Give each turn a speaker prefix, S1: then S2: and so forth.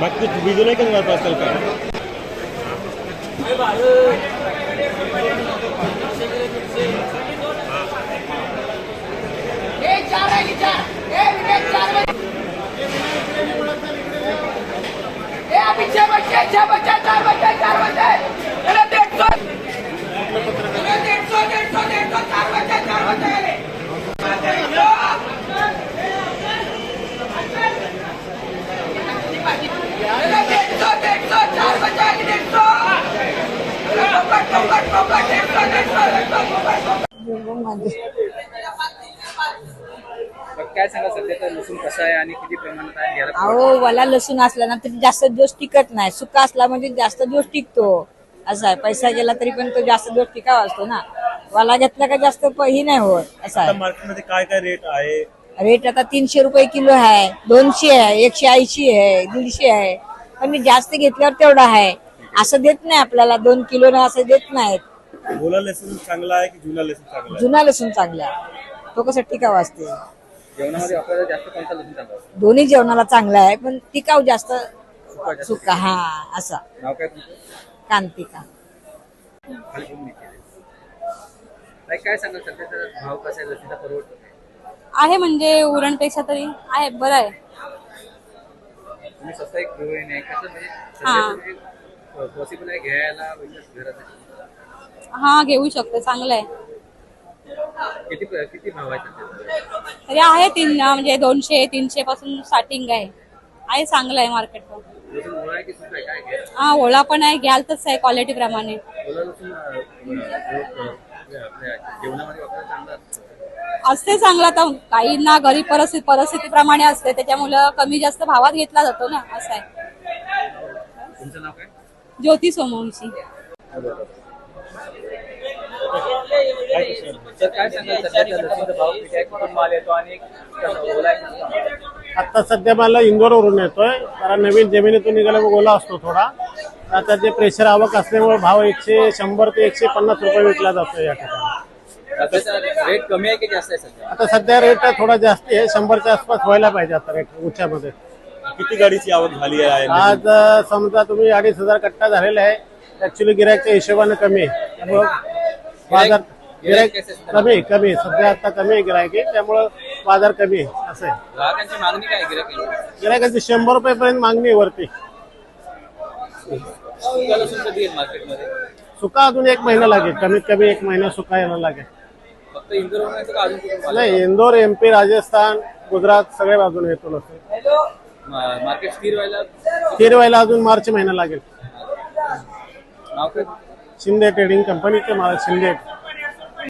S1: मग कुछ वीडियो नहीं करूँगा पार्सल का
S2: काय सांगा सध्याचा लसूण कसा आहे आणि किती प्रमाणात आहे घ्यायला
S3: अहो वाला लसूण असला ना तरी जास्त दिवस टिकत नाही. सुका असला म्हणजे जास्त दिवस टिकतो. असं आहे. पैसा गेला तरी पण तो जास्त दिवस टिकावा असतो ना. वाला घेतला का जास्त प- ही नाही होत. असं
S1: आता
S3: आहे
S1: मार्केटमध्ये काय काय रेट आहे?
S3: रेट आता तीनशे रुपये किलो आहे. दोनशे आहे. एकशे ऐंशी आहे. दीडशे आहे. पण मी जास्त घेतल्यावर तेवढा आहे. असं देत नाही आपल्याला. दोन किलो ना असं देत नाहीत.
S1: ओला लसूण चांगला आहे की जुना लसूण चांगला आहे?
S3: जुना लसूण चांगला आहे. तो कसं टिकावा असते?
S2: जेवणामध्ये आपल्याला जास्त कोणता लसूण चांगला असतो?
S3: दोन्ही जेवणाला चांगला आहे पण टिकाव जास्त
S2: सुका जास्त.
S3: सुका हा असा.
S2: नाव काय तुमचं?
S3: कांतिका.
S2: खाली बोलून निघते. ताई, काय सांगाल? सध्याचा भाव कसा आहे? लसीचा परवडतो काय?
S4: आहे म्हणजे उरणपेक्षा तरी. आहे बरं आहे.
S2: तुम्ही स्वतः एक गृहिणी आहे. कसं
S4: हा.
S2: म्हणजे पॉसिबल आहे घ्यायला? म्हणजे घरासाठी
S4: हा घेऊ शकतो चांगलं आहे.
S2: किती किती भाव आहे सध्या
S4: तरी आहे तीन म्हणजे दोनशे तीनशे पासून स्टार्टिंग आहे. आहे चांगलं आहे मार्केट पण.
S2: लसूण ओळा आहे की सुका आहे? काय घ्या
S4: हा ओळा पण आहे घ्याल तसं आहे क्वालिटी प्रमाणे.
S2: ओला लसूण अं, अं, आपल्या आपल्या जेवणामध्ये वापरायला चांगला असतो.
S4: असते चांगलं आता. काहींना गरीब परिस्थिती परिस्थितीप्रमाणे असते त्याच्यामुळं कमी जास्त भावात घेतला जातो ना असं आहे.
S2: तुमचं नाव काय?
S4: ज्योती सोमवंशी.
S2: तर काय सांगाल सध्याचा लसीचा भाव किती आहे कुठून माल येतो आणि कसं ओला आहे की सुका?
S5: आता सध्या मला इंदोरवरून येतोय. कारण नवीन जमिनीतून निघाला ओला असतो थोडा. आता जे प्रेशर आवक असल्यामुळे भाव एकशे शंभर ते एकशे पन्नास रुपये विकला जातो या ठिकाणी.
S2: सध्याचा रेट कमी आहे की जास्त आहे सध्या
S5: आता सध्या रेट थोडा जास्त आहे. शंभरच्या आसपास व्हायला पाहिजे आता रेट उच्यामध्ये
S1: किती गाडीची आवक झाली आहे?
S5: आज अं, समजा तुम्ही अडीच हजार कट्टा झालेला आहे. ऍक्च्युली गिरायकच्या हिशोबाने कमी आहे. बाजार गिरायक कमी आहे, कमी आहे. सध्या आता कमी आहे गिरायकी त्यामुळं बाजार कमी आहे. असं आहे.
S2: ग्राहकांची मागणी काय आहे गिऱ्हाईकांची?
S5: गिरायकाची शंभर रुपयेपर्यंत मागणी आहे वरती.
S2: सुका लसूण कधी येईल मार्केटमध्ये.
S5: सुका अजून एक महिना लागेल. कमीत कमी एक महिना सुका यायला लागेल.
S2: फक्त इंदोरवरून येतो का अजून कुठून माल
S5: नाही इंदोर एमपी राजस्थान गुजरात सगळ्या बाजूने येतो लसूण?
S2: मा- मार्केट स्थिर व्हायला
S5: स्थिर व्हायला अजून मार्च महिना लागेल.
S2: नाव काय?
S5: शिंदे ट्रेडिंग कंपनीचे माल शिंदे